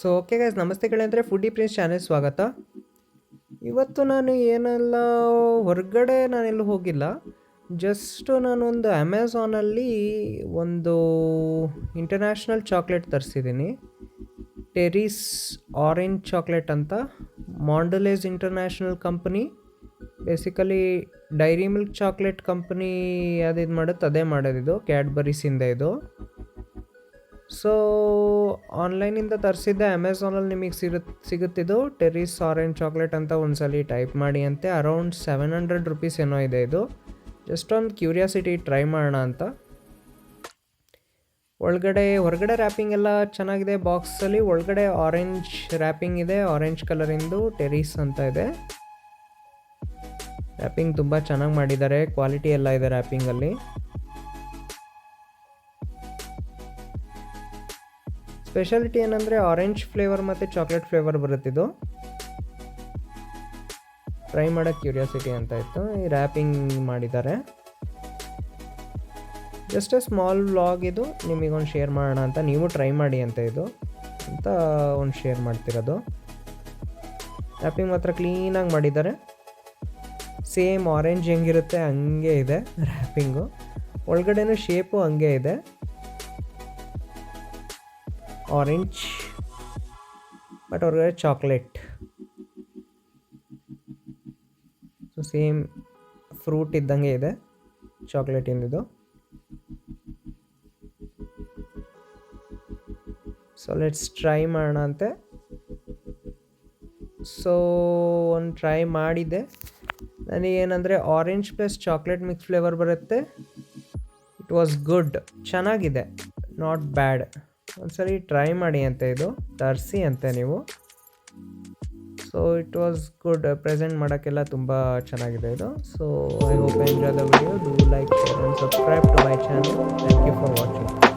So okay guys ನಮಸ್ತೆ ಅಂದರೆ foodie prince channel ಸ್ವಾಗತ. ಇವತ್ತು ನಾನು ಏನೆಲ್ಲ ಹೊರಗಡೆ ನಾನೆಲ್ಲೂ ಹೋಗಿಲ್ಲ. ಜಸ್ಟು ನಾನೊಂದು ಅಮೆಝಾನಲ್ಲಿ ಒಂದು ಇಂಟರ್ನ್ಯಾಷನಲ್ ಚಾಕ್ಲೇಟ್ ತರಿಸಿದ್ದೀನಿ ಟೆರಿಸ್ ಆರೆಂಜ್ ಚಾಕ್ಲೇಟ್ ಅಂತ. Mondelez international company basically dairy milk chocolate company ಅದು ಇದು ಮಾಡುತ್ತೆ, ಅದೇ ಮಾಡೋದಿದು ಕ್ಯಾಡ್ಬರೀಸಿಂದ ಇದು. ಸೊ ಆನ್ಲೈನಿಂದ ತರಿಸಿದ್ದೆ ಅಮೆಝಾನಲ್ಲಿ ನಿಮಗೆ ಸಿಗುತ್ತೆ ಸಿಗುತ್ತಿದ್ದು ಟೆರಿಸ್ ಆರೆಂಜ್ ಚಾಕ್ಲೇಟ್ ಅಂತ ಒಂದ್ಸಲಿ ಟೈಪ್ ಮಾಡಿ ಅಂತೆ. ಅರೌಂಡ್ ಸೆವೆನ್ ಹಂಡ್ರೆಡ್ ರುಪೀಸ್ ಏನೋ ಇದೆ ಇದು. ಜಸ್ಟ್ ಒಂದು ಕ್ಯೂರಿಯಾಸಿಟಿ ಟ್ರೈ ಮಾಡೋಣ ಅಂತ. ಒಳಗಡೆ, ಹೊರಗಡೆ ರ್ಯಾಪಿಂಗ್ ಎಲ್ಲ ಚೆನ್ನಾಗಿದೆ. ಬಾಕ್ಸಲ್ಲಿ ಒಳಗಡೆ ಆರೆಂಜ್ ರ್ಯಾಪಿಂಗ್ ಇದೆ. ಆರೆಂಜ್ ಕಲರಿಂದು ಟೆರಿಸ್ ಅಂತ ಇದೆ. ರ್ಯಾಪಿಂಗ್ ತುಂಬ ಚೆನ್ನಾಗಿ ಮಾಡಿದ್ದಾರೆ. ಕ್ವಾಲಿಟಿ ಎಲ್ಲ ಇದೆ ರ್ಯಾಪಿಂಗಲ್ಲಿ ಸ್ಪೆಷಾಲಿಟಿ ಏನಂದರೆ ಆರೆಂಜ್ ಫ್ಲೇವರ್ ಮತ್ತು ಚಾಕ್ಲೇಟ್ ಫ್ಲೇವರ್ ಬರುತ್ತಿದ್ದು ಟ್ರೈ ಮಾಡೋಕ್ಕೆ ಕ್ಯೂರಿಯಾಸಿಟಿ ಅಂತ ಇತ್ತು. ಈ ರ್ಯಾಪಿಂಗ್ ಮಾಡಿದ್ದಾರೆ. ಜಸ್ಟ್ ಎ ಸ್ಮಾಲ್ ವ್ಲಾಗ್ ಇದು. ನಿಮಗೊಂದು ಶೇರ್ ಮಾಡೋಣ ಅಂತ. ನೀವು ಟ್ರೈ ಮಾಡಿ ಅಂತ ಇದು. ಅಂತ ಒಂದು ಶೇರ್ ಮಾಡ್ತಿರೋದು. ರ್ಯಾಪಿಂಗ್ ಮಾತ್ರ ಕ್ಲೀನಾಗಿ ಮಾಡಿದ್ದಾರೆ. ಸೇಮ್ ಆರೆಂಜ್ ಹೆಂಗಿರುತ್ತೆ, ಹಂಗೆ ಇದೆ ರ್ಯಾಪಿಂಗು ಒಳಗಡೆನೂ ಶೇಪು ಹಂಗೆ ಇದೆ. ಆರೆಂಜ್ ಬಟ್ ಅವ್ರಿಗೆ ಚಾಕ್ಲೇಟ್ ಸೊ ಸೇಮ್ ಫ್ರೂಟ್ ಇದ್ದಂಗೆ ಇದೆ. ಚಾಕ್ಲೇಟಿಂದಿದು ಸೊ ಲೆಟ್ಸ್ ಟ್ರೈ ಮಾಡೋಣ ಅಂತೆ. ಸೊ ಒಂದು ಟ್ರೈ ಮಾಡಿದ್ದೆ. ನನಗೇನಂದರೆ orange plus chocolate mix flavour ಬರುತ್ತೆ. ಇಟ್ ವಾಸ್ ಗುಡ್ ಚೆನ್ನಾಗಿದೆ. ನಾಟ್ ಬ್ಯಾಡ್ ಒಂದ್ಸರಿ ಟ್ರೈ ಮಾಡಿ ಅಂತ ಇದು. ತರಿಸಿ ಅಂತೆ ನೀವು. So it was good present ಮಾಡೋಕ್ಕೆಲ್ಲ ತುಂಬ ಚೆನ್ನಾಗಿದೆ ಇದು. So I hope enjoy the video do like subscribe to my channel thank you for watching